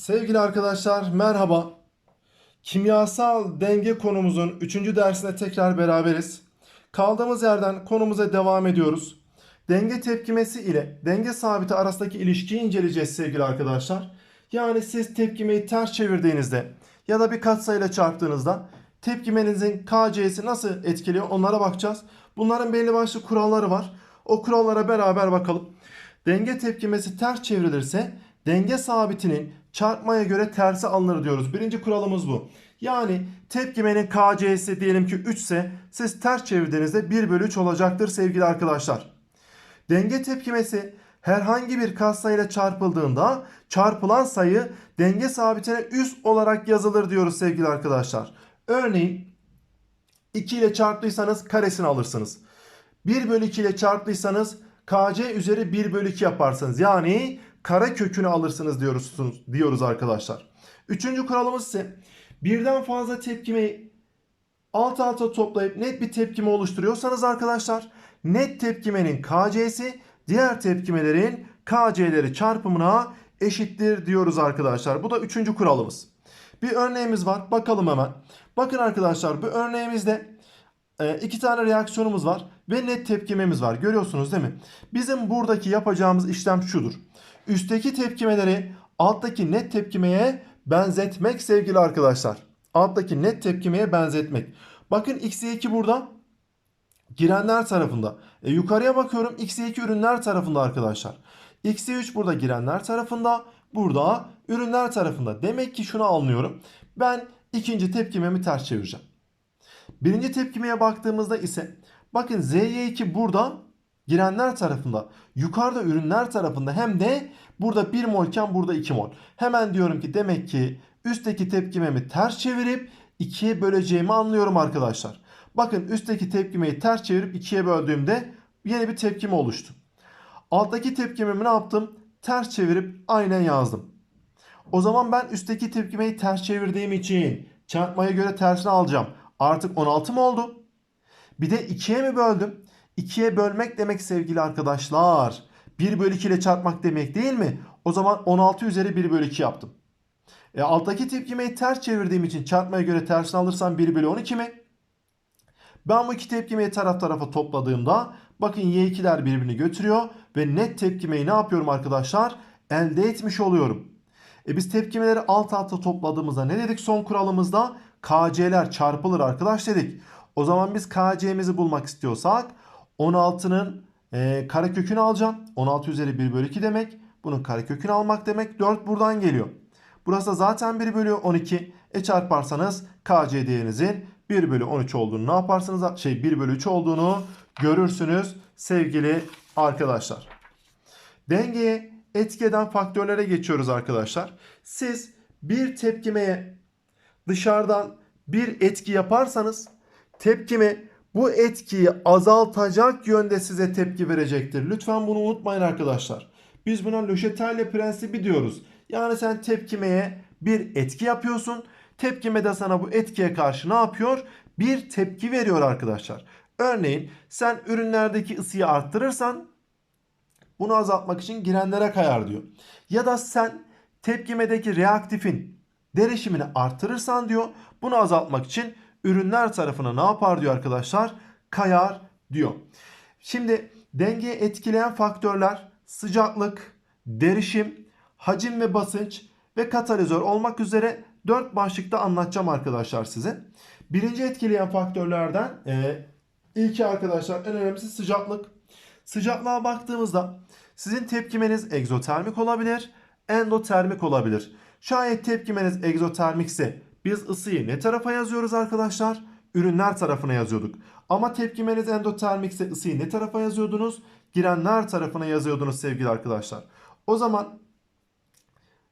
Sevgili arkadaşlar merhaba. Kimyasal denge konumuzun 3. dersine tekrar beraberiz. Kaldığımız yerden konumuza devam ediyoruz. Denge tepkimesi ile denge sabiti arasındaki ilişkiyi inceleyeceğiz sevgili arkadaşlar. Yani siz tepkimeyi ters çevirdiğinizde ya da bir katsayıyla çarptığınızda tepkimenizin KC'si nasıl etkiliyor onlara bakacağız. Bunların belli başlı kuralları var. O kurallara beraber bakalım. Denge tepkimesi ters çevrilirse denge sabitinin çarpmaya göre tersi alınır diyoruz. Birinci kuralımız bu. Yani tepkimenin KC'si diyelim ki 3 ise siz ters çevirdiğinizde 1 bölü 3 olacaktır sevgili arkadaşlar. Denge tepkimesi herhangi bir katsayıyla çarpıldığında çarpılan sayı denge sabitine üst olarak yazılır diyoruz sevgili arkadaşlar. Örneğin 2 ile çarptıysanız karesini alırsınız. 1 bölü 2 ile çarptıysanız KC üzeri 1 bölü 2 yaparsınız. Yani kare kökünü alırsınız diyoruz, diyoruz arkadaşlar. Üçüncü kuralımız ise birden fazla tepkimeyi alt alta toplayıp net bir tepkime oluşturuyorsanız arkadaşlar net tepkimenin KC'si diğer tepkimelerin KC'leri çarpımına eşittir diyoruz arkadaşlar. Bu da üçüncü kuralımız. Bir örneğimiz var. Bakalım hemen. Bakın arkadaşlar bu örneğimizde e, iki tane reaksiyonumuz var ve net tepkimemiz var. Görüyorsunuz değil mi? Bizim buradaki yapacağımız işlem şudur. Üstteki tepkimeleri alttaki net tepkimeye benzetmek sevgili arkadaşlar. Alttaki net tepkimeye benzetmek. Bakın x2 burada girenler tarafında. E, yukarıya bakıyorum x2 ürünler tarafında arkadaşlar. x3 burada girenler tarafında. Burada ürünler tarafında. Demek ki şunu anlıyorum. Ben ikinci tepkimemi ters çevireceğim. Birinci tepkimeye baktığımızda ise bakın ZY2 burada girenler tarafında. Yukarıda ürünler tarafında hem de burada 1 molken burada 2 mol. Hemen diyorum ki demek ki üstteki tepkimemi ters çevirip 2'ye böleceğimi anlıyorum arkadaşlar. Bakın üstteki tepkimeyi ters çevirip 2'ye böldüğümde yeni bir tepkime oluştu. Alttaki tepkimemi ne yaptım? Ters çevirip aynen yazdım. O zaman ben üstteki tepkimeyi ters çevirdiğim için çarpmaya göre tersini alacağım. Artık 16 mı oldu? Bir de 2'ye mi böldüm? 2'ye bölmek demek sevgili arkadaşlar. 1 bölü 2 ile çarpmak demek değil mi? O zaman 16 üzeri 1 bölü 2 yaptım. E, alttaki tepkimeyi ters çevirdiğim için çarpmaya göre tersini alırsam 1 bölü 12 mi? Ben bu iki tepkimeyi taraf tarafa topladığımda bakın y2'ler birbirini götürüyor ve net tepkimeyi ne yapıyorum arkadaşlar? Elde etmiş oluyorum. E biz tepkimeleri alt alta topladığımızda ne dedik son kuralımızda? KC'ler çarpılır arkadaş dedik. O zaman biz KC'mizi bulmak istiyorsak 16'nın e, karekökünü alacağım. 16 üzeri 1 bölü 2 demek. Bunun karekökünü almak demek. 4 buradan geliyor. Burası da zaten 1 bölü 12. E çarparsanız KC değerinizin 1 bölü 13 olduğunu ne yaparsınız? Şey 1 bölü 3 olduğunu görürsünüz sevgili arkadaşlar. Dengeye etki eden faktörlere geçiyoruz arkadaşlar. Siz bir tepkimeye dışarıdan bir etki yaparsanız tepkime bu etkiyi azaltacak yönde size tepki verecektir. Lütfen bunu unutmayın arkadaşlar. Biz buna Löşeterle prensibi diyoruz. Yani sen tepkimeye bir etki yapıyorsun. Tepkime de sana bu etkiye karşı ne yapıyor? Bir tepki veriyor arkadaşlar. Örneğin sen ürünlerdeki ısıyı arttırırsan bunu azaltmak için girenlere kayar diyor. Ya da sen tepkimedeki reaktifin derişimini artırırsan diyor. Bunu azaltmak için ürünler tarafına ne yapar diyor arkadaşlar? Kayar diyor. Şimdi dengeyi etkileyen faktörler sıcaklık, derişim, hacim ve basınç ve katalizör olmak üzere 4 başlıkta anlatacağım arkadaşlar size. Birinci etkileyen faktörlerden e, ilki arkadaşlar en önemlisi sıcaklık. Sıcaklığa baktığımızda sizin tepkimeniz egzotermik olabilir, endotermik olabilir. Şayet tepkimeniz egzotermikse biz ısıyı ne tarafa yazıyoruz arkadaşlar? Ürünler tarafına yazıyorduk. Ama tepkimeniz endotermikse ısıyı ne tarafa yazıyordunuz? Girenler tarafına yazıyordunuz sevgili arkadaşlar. O zaman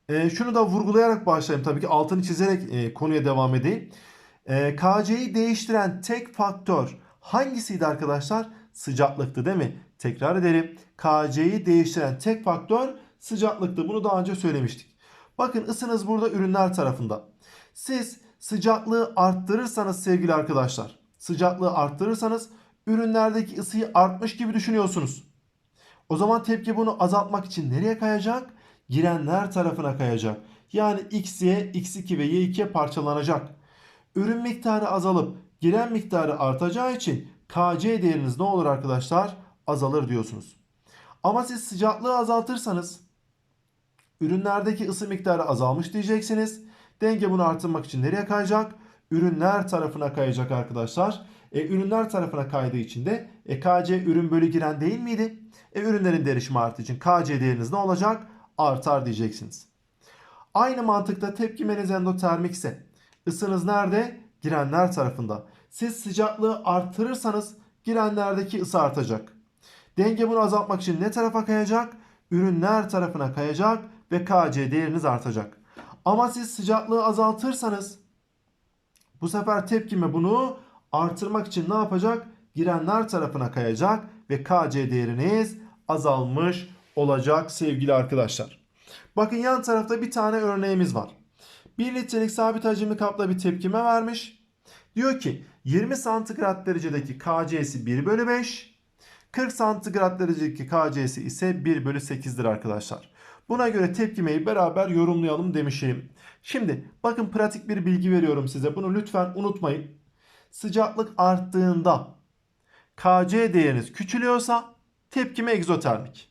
e, şunu da vurgulayarak başlayayım tabii ki altını çizerek e, konuya devam edeyim. E, KC'yi değiştiren tek faktör hangisiydi arkadaşlar? Sıcaklıktı değil mi? Tekrar edelim. KC'yi değiştiren tek faktör sıcaklıktı. Bunu daha önce söylemiştik. Bakın ısınız burada ürünler tarafında. Siz sıcaklığı arttırırsanız sevgili arkadaşlar, sıcaklığı arttırırsanız ürünlerdeki ısıyı artmış gibi düşünüyorsunuz. O zaman tepki bunu azaltmak için nereye kayacak? Girenler tarafına kayacak. Yani xy, x2 ve y2'ye parçalanacak. Ürün miktarı azalıp giren miktarı artacağı için KC değeriniz ne olur arkadaşlar? Azalır diyorsunuz. Ama siz sıcaklığı azaltırsanız ürünlerdeki ısı miktarı azalmış diyeceksiniz. Denge bunu artırmak için nereye kayacak? Ürünler tarafına kayacak arkadaşlar. E, ürünler tarafına kaydığı için de e, KC ürün bölü giren değil miydi? E, ürünlerin derişimi arttığı için KC değeriniz ne olacak? Artar diyeceksiniz. Aynı mantıkta tepkimeniz endotermikse ısınız nerede? Girenler tarafında. Siz sıcaklığı artırırsanız girenlerdeki ısı artacak. Denge bunu azaltmak için ne tarafa kayacak? Ürünler tarafına kayacak ve KC değeriniz artacak. Ama siz sıcaklığı azaltırsanız bu sefer tepkime bunu artırmak için ne yapacak? Girenler tarafına kayacak ve KC değeriniz azalmış olacak sevgili arkadaşlar. Bakın yan tarafta bir tane örneğimiz var. 1 litrelik sabit hacimli kapla bir tepkime vermiş. Diyor ki 20 santigrat derecedeki KC'si 1 bölü 5. 40 santigrat derecedeki KC'si ise 1 bölü 8'dir arkadaşlar. Buna göre tepkimeyi beraber yorumlayalım demişim. Şimdi bakın pratik bir bilgi veriyorum size. Bunu lütfen unutmayın. Sıcaklık arttığında KC değeriniz küçülüyorsa tepkime egzotermik.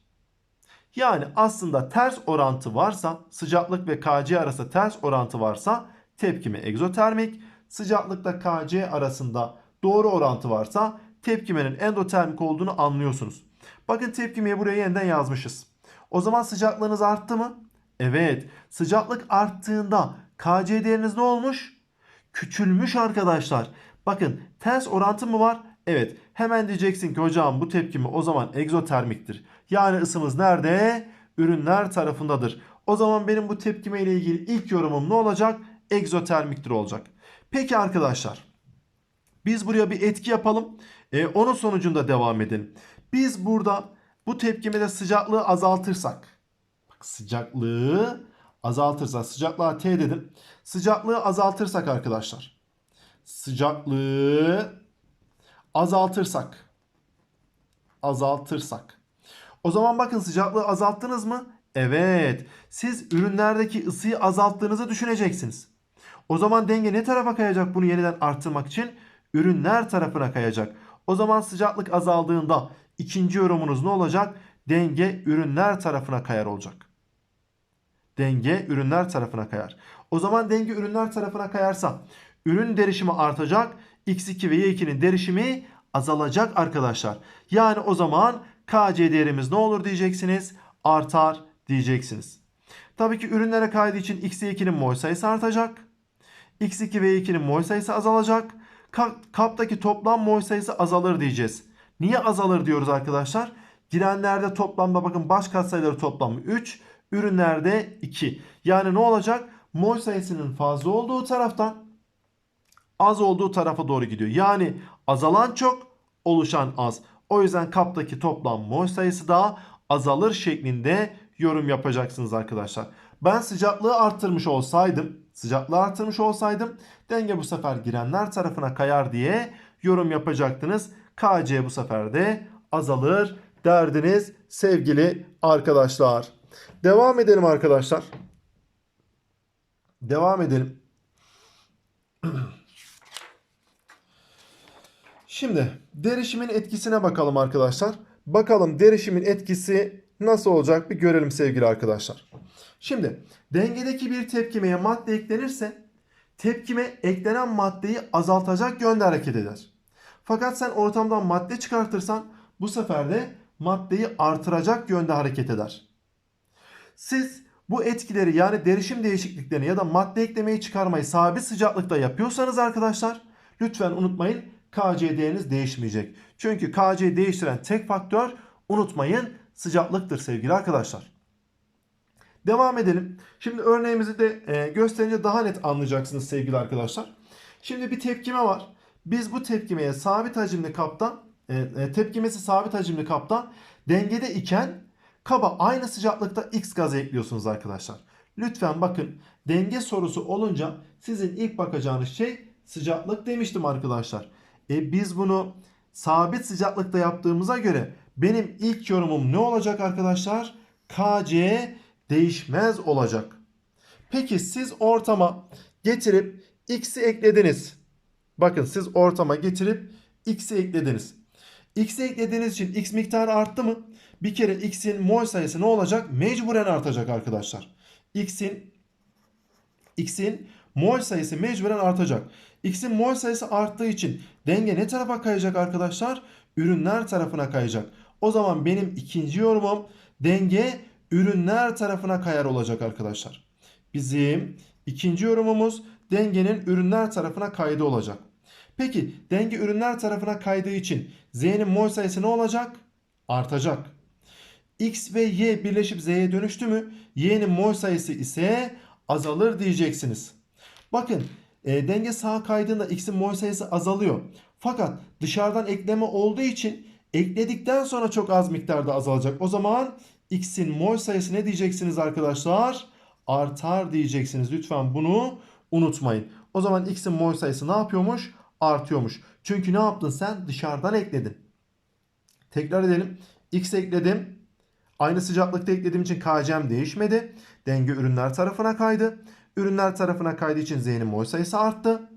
Yani aslında ters orantı varsa sıcaklık ve KC arasında ters orantı varsa tepkime egzotermik. Sıcaklıkla KC arasında doğru orantı varsa tepkimenin endotermik olduğunu anlıyorsunuz. Bakın tepkimeyi buraya yeniden yazmışız. O zaman sıcaklığınız arttı mı? Evet. Sıcaklık arttığında KC değeriniz ne olmuş? Küçülmüş arkadaşlar. Bakın ters orantı mı var? Evet. Hemen diyeceksin ki hocam bu tepkimi o zaman egzotermiktir. Yani ısımız nerede? Ürünler tarafındadır. O zaman benim bu tepkime ile ilgili ilk yorumum ne olacak? Egzotermiktir olacak. Peki arkadaşlar. Biz buraya bir etki yapalım. Ee, onun sonucunda devam edelim. Biz burada bu tepkimede sıcaklığı azaltırsak. Bak sıcaklığı azaltırsak. Sıcaklığa T dedim. Sıcaklığı azaltırsak arkadaşlar. Sıcaklığı azaltırsak. Azaltırsak. O zaman bakın sıcaklığı azalttınız mı? Evet. Siz ürünlerdeki ısıyı azalttığınızı düşüneceksiniz. O zaman denge ne tarafa kayacak bunu yeniden arttırmak için? Ürünler tarafına kayacak. O zaman sıcaklık azaldığında ikinci yorumunuz ne olacak? Denge ürünler tarafına kayar olacak. Denge ürünler tarafına kayar. O zaman denge ürünler tarafına kayarsa ürün derişimi artacak. X2 ve Y2'nin derişimi azalacak arkadaşlar. Yani o zaman KC değerimiz ne olur diyeceksiniz? Artar diyeceksiniz. Tabii ki ürünlere kaydığı için X2'nin mol sayısı artacak. X2 ve Y2'nin mol sayısı azalacak. Kaptaki toplam mol sayısı azalır diyeceğiz. Niye azalır diyoruz arkadaşlar? Girenlerde toplamda bakın baş katsayıları toplamı 3, ürünlerde 2. Yani ne olacak? Mol sayısının fazla olduğu taraftan az olduğu tarafa doğru gidiyor. Yani azalan çok, oluşan az. O yüzden kaptaki toplam mol sayısı da azalır şeklinde yorum yapacaksınız arkadaşlar. Ben sıcaklığı arttırmış olsaydım, sıcaklığı arttırmış olsaydım denge bu sefer girenler tarafına kayar diye yorum yapacaktınız. KC bu sefer de azalır derdiniz sevgili arkadaşlar. Devam edelim arkadaşlar. Devam edelim. Şimdi derişimin etkisine bakalım arkadaşlar. Bakalım derişimin etkisi nasıl olacak bir görelim sevgili arkadaşlar. Şimdi dengedeki bir tepkimeye madde eklenirse tepkime eklenen maddeyi azaltacak yönde hareket eder. Fakat sen ortamdan madde çıkartırsan bu sefer de maddeyi artıracak yönde hareket eder. Siz bu etkileri yani derişim değişikliklerini ya da madde eklemeyi çıkarmayı sabit sıcaklıkta yapıyorsanız arkadaşlar lütfen unutmayın KC değeriniz değişmeyecek. Çünkü KC değiştiren tek faktör unutmayın sıcaklıktır sevgili arkadaşlar. Devam edelim. Şimdi örneğimizi de e, gösterince daha net anlayacaksınız sevgili arkadaşlar. Şimdi bir tepkime var. Biz bu tepkimeye sabit hacimli kaptan, e, e, tepkimesi sabit hacimli kaptan dengede iken kaba aynı sıcaklıkta X gazı ekliyorsunuz arkadaşlar. Lütfen bakın denge sorusu olunca sizin ilk bakacağınız şey sıcaklık demiştim arkadaşlar. E biz bunu sabit sıcaklıkta yaptığımıza göre benim ilk yorumum ne olacak arkadaşlar? KC değişmez olacak. Peki siz ortama getirip x'i eklediniz. Bakın siz ortama getirip x'i eklediniz. X'i eklediğiniz için x miktarı arttı mı? Bir kere x'in mol sayısı ne olacak? Mecburen artacak arkadaşlar. X'in x'in mol sayısı mecburen artacak. X'in mol sayısı arttığı için denge ne tarafa kayacak arkadaşlar? Ürünler tarafına kayacak. O zaman benim ikinci yorumum denge ürünler tarafına kayar olacak arkadaşlar. Bizim ikinci yorumumuz dengenin ürünler tarafına kaydı olacak. Peki denge ürünler tarafına kaydığı için Z'nin mol sayısı ne olacak? Artacak. X ve Y birleşip Z'ye dönüştü mü? Y'nin mol sayısı ise azalır diyeceksiniz. Bakın e, denge sağa kaydığında X'in mol sayısı azalıyor. Fakat dışarıdan ekleme olduğu için ekledikten sonra çok az miktarda azalacak. O zaman X'in mol sayısı ne diyeceksiniz arkadaşlar? Artar diyeceksiniz. Lütfen bunu unutmayın. O zaman X'in mol sayısı ne yapıyormuş? Artıyormuş. Çünkü ne yaptın sen? Dışarıdan ekledin. Tekrar edelim. X ekledim. Aynı sıcaklıkta eklediğim için KCM değişmedi. Denge ürünler tarafına kaydı. Ürünler tarafına kaydığı için Z'nin mol sayısı arttı.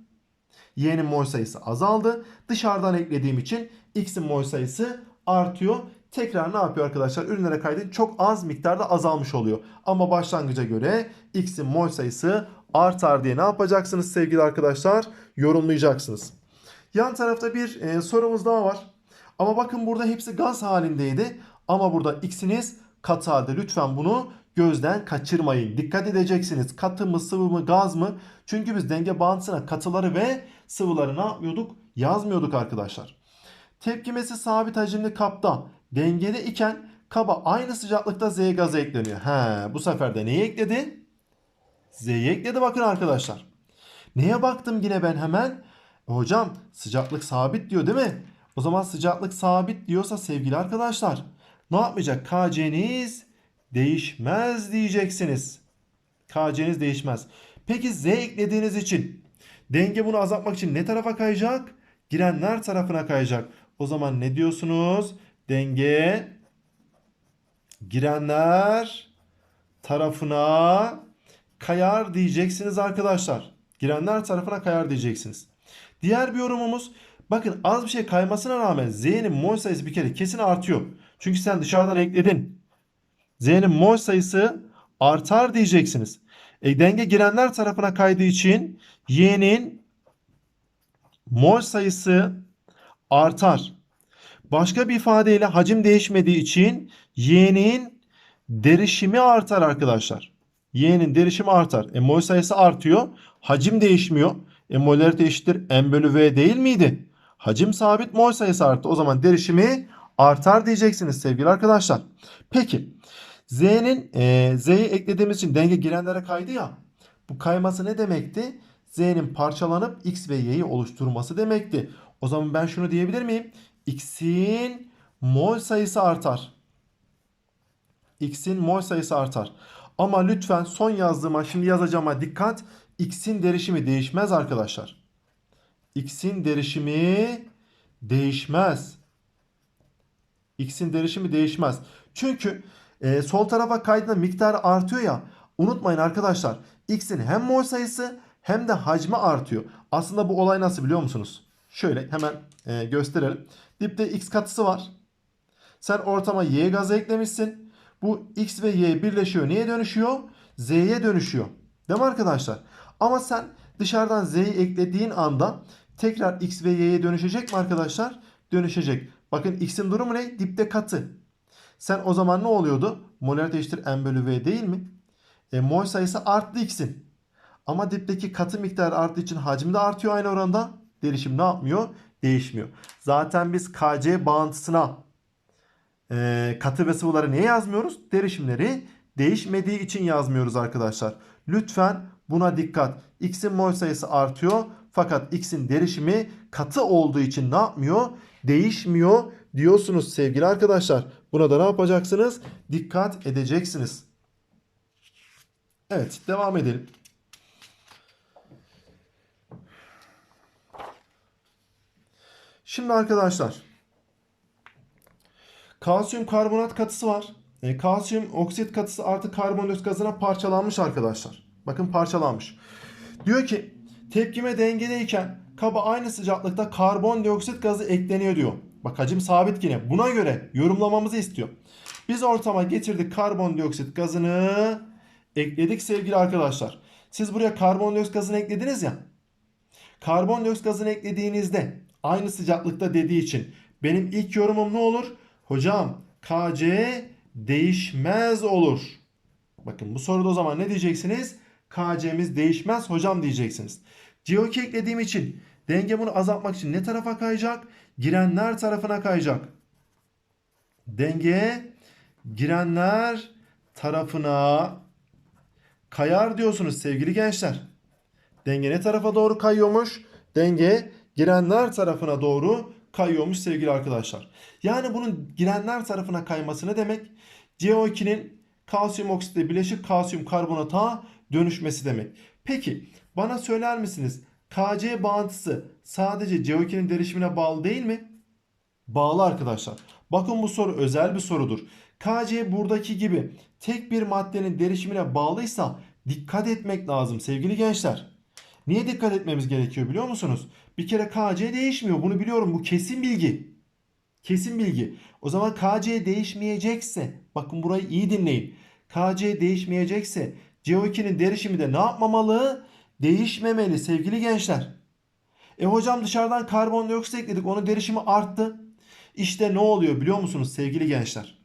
Y'nin mol sayısı azaldı. Dışarıdan eklediğim için X'in mol sayısı artıyor. Tekrar ne yapıyor arkadaşlar? Ürünlere kaydı çok az miktarda azalmış oluyor. Ama başlangıca göre X'in mol sayısı artar diye ne yapacaksınız sevgili arkadaşlar? Yorumlayacaksınız. Yan tarafta bir e, sorumuz daha var. Ama bakın burada hepsi gaz halindeydi. Ama burada X'iniz katı halde. Lütfen bunu gözden kaçırmayın. Dikkat edeceksiniz. Katı mı sıvı mı gaz mı? Çünkü biz denge bağıntısına katıları ve sıvıları ne yapmıyorduk? Yazmıyorduk arkadaşlar. Tepkimesi sabit hacimli kapta dengede iken kaba aynı sıcaklıkta Z gazı ekleniyor. He, bu sefer de neyi ekledi? Z'yi ekledi bakın arkadaşlar. Neye baktım yine ben hemen? E hocam sıcaklık sabit diyor değil mi? O zaman sıcaklık sabit diyorsa sevgili arkadaşlar ne yapmayacak? KC'niz değişmez diyeceksiniz. KC'niz değişmez. Peki Z eklediğiniz için denge bunu azaltmak için ne tarafa kayacak? Girenler tarafına kayacak. O zaman ne diyorsunuz? Denge girenler tarafına kayar diyeceksiniz arkadaşlar. Girenler tarafına kayar diyeceksiniz. Diğer bir yorumumuz bakın az bir şey kaymasına rağmen Z'nin mol sayısı bir kere kesin artıyor. Çünkü sen dışarıdan ekledin. Z'nin mol sayısı artar diyeceksiniz. E, denge girenler tarafına kaydığı için Y'nin mol sayısı artar. Başka bir ifadeyle hacim değişmediği için Y'nin derişimi artar arkadaşlar. Y'nin derişimi artar. E, mol sayısı artıyor. Hacim değişmiyor. E, molarite eşittir M bölü V değil miydi? Hacim sabit mol sayısı arttı. O zaman derişimi artar diyeceksiniz sevgili arkadaşlar. Peki Z'nin e, Z'yi eklediğimiz için denge girenlere kaydı ya. Bu kayması ne demekti? Z'nin parçalanıp X ve Y'yi oluşturması demekti. O zaman ben şunu diyebilir miyim? X'in mol sayısı artar. X'in mol sayısı artar. Ama lütfen son yazdığıma şimdi yazacağıma dikkat. X'in derişimi değişmez arkadaşlar. X'in derişimi değişmez. X'in derişimi değişmez. Çünkü e, sol tarafa kaydığında miktarı artıyor ya. Unutmayın arkadaşlar. X'in hem mol sayısı hem de hacmi artıyor. Aslında bu olay nasıl biliyor musunuz? Şöyle hemen e, gösterelim. Dipte X katısı var. Sen ortama Y gazı eklemişsin. Bu X ve Y birleşiyor. Neye dönüşüyor? Z'ye dönüşüyor. Değil mi arkadaşlar? Ama sen dışarıdan Z'yi eklediğin anda tekrar X ve Y'ye dönüşecek mi arkadaşlar? Dönüşecek. Bakın X'in durumu ne? Dipte katı. Sen o zaman ne oluyordu? Molarite eşittir M bölü V değil mi? E, mol sayısı arttı X'in. Ama dipteki katı miktarı arttığı için hacmi de artıyor aynı oranda. Derişim ne yapmıyor? Değişmiyor. Zaten biz KC bağıntısına e, katı ve sıvıları niye yazmıyoruz? Derişimleri değişmediği için yazmıyoruz arkadaşlar. Lütfen buna dikkat. X'in mol sayısı artıyor. Fakat X'in derişimi katı olduğu için ne yapmıyor? Değişmiyor diyorsunuz sevgili arkadaşlar. Buna da ne yapacaksınız? Dikkat edeceksiniz. Evet devam edelim. Şimdi arkadaşlar kalsiyum karbonat katısı var. E, kalsiyum oksit katısı artı karbondioksit gazına parçalanmış arkadaşlar. Bakın parçalanmış. Diyor ki tepkime dengedeyken kaba aynı sıcaklıkta karbondioksit gazı ekleniyor diyor. Bak hacim sabit yine. Buna göre yorumlamamızı istiyor. Biz ortama getirdik karbondioksit gazını ekledik sevgili arkadaşlar. Siz buraya karbondioksit gazını eklediniz ya. Karbondioksit gazını eklediğinizde aynı sıcaklıkta dediği için benim ilk yorumum ne olur? Hocam KC değişmez olur. Bakın bu soruda o zaman ne diyeceksiniz? KC'miz değişmez hocam diyeceksiniz. CO2 eklediğim için denge bunu azaltmak için ne tarafa kayacak? Girenler tarafına kayacak. Denge girenler tarafına kayar diyorsunuz sevgili gençler. Denge ne tarafa doğru kayıyormuş? Denge girenler tarafına doğru kayıyormuş sevgili arkadaşlar. Yani bunun girenler tarafına kayması ne demek? CO2'nin kalsiyum oksitle bileşik kalsiyum karbonata dönüşmesi demek. Peki bana söyler misiniz? KC bağıntısı sadece CO2'nin derişimine bağlı değil mi? Bağlı arkadaşlar. Bakın bu soru özel bir sorudur. KC buradaki gibi tek bir maddenin derişimine bağlıysa dikkat etmek lazım sevgili gençler. Niye dikkat etmemiz gerekiyor biliyor musunuz? Bir kere KC değişmiyor. Bunu biliyorum. Bu kesin bilgi. Kesin bilgi. O zaman KC değişmeyecekse bakın burayı iyi dinleyin. KC değişmeyecekse CO2'nin derişimi de ne yapmamalı? Değişmemeli sevgili gençler. E hocam dışarıdan karbondioksit ekledik. Onun derişimi arttı. İşte ne oluyor biliyor musunuz sevgili gençler?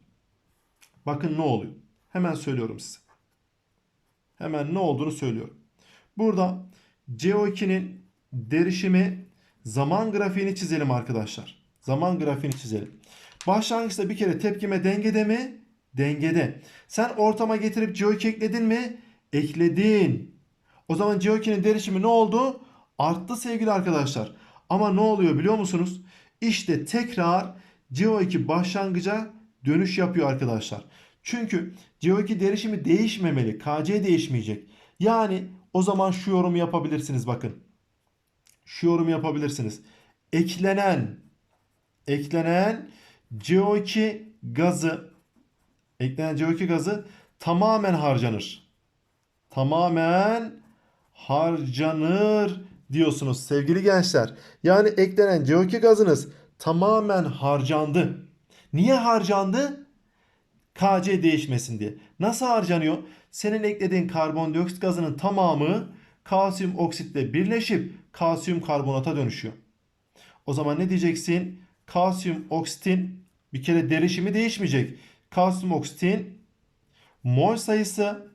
Bakın ne oluyor. Hemen söylüyorum size. Hemen ne olduğunu söylüyorum. Burada CO2'nin derişimi zaman grafiğini çizelim arkadaşlar. Zaman grafiğini çizelim. Başlangıçta bir kere tepkime dengede mi? Dengede. Sen ortama getirip CO2 ekledin mi? Ekledin. O zaman CO2'nin derişimi ne oldu? Arttı sevgili arkadaşlar. Ama ne oluyor biliyor musunuz? İşte tekrar CO2 başlangıca dönüş yapıyor arkadaşlar. Çünkü CO2 derişimi değişmemeli. KC değişmeyecek. Yani o zaman şu yorumu yapabilirsiniz bakın. Şu yorumu yapabilirsiniz. Eklenen eklenen CO2 gazı eklenen CO2 gazı tamamen harcanır. Tamamen harcanır diyorsunuz sevgili gençler. Yani eklenen CO2 gazınız tamamen harcandı. Niye harcandı? KC değişmesin diye. Nasıl harcanıyor? Senin eklediğin karbondioksit gazının tamamı kalsiyum oksitle birleşip kalsiyum karbonata dönüşüyor. O zaman ne diyeceksin? Kalsiyum oksitin bir kere derişimi değişmeyecek. Kalsiyum oksitin mol sayısı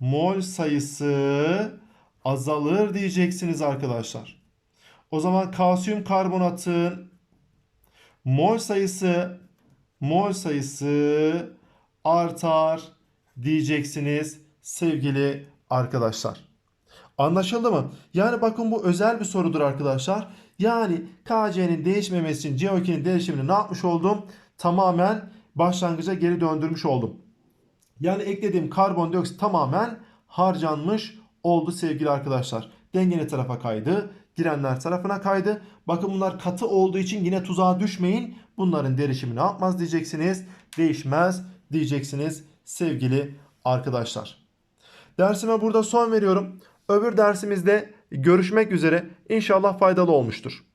mol sayısı azalır diyeceksiniz arkadaşlar. O zaman kalsiyum karbonatın mol sayısı mol sayısı artar diyeceksiniz sevgili arkadaşlar. Anlaşıldı mı? Yani bakın bu özel bir sorudur arkadaşlar. Yani KC'nin değişmemesi için CO2'nin değişimini ne yapmış oldum? Tamamen başlangıca geri döndürmüş oldum. Yani eklediğim karbondioksit tamamen harcanmış oldu sevgili arkadaşlar. Dengeli tarafa kaydı. Girenler tarafına kaydı. Bakın bunlar katı olduğu için yine tuzağa düşmeyin. Bunların derişimi ne yapmaz diyeceksiniz. Değişmez diyeceksiniz sevgili arkadaşlar. Dersime burada son veriyorum. Öbür dersimizde görüşmek üzere. İnşallah faydalı olmuştur.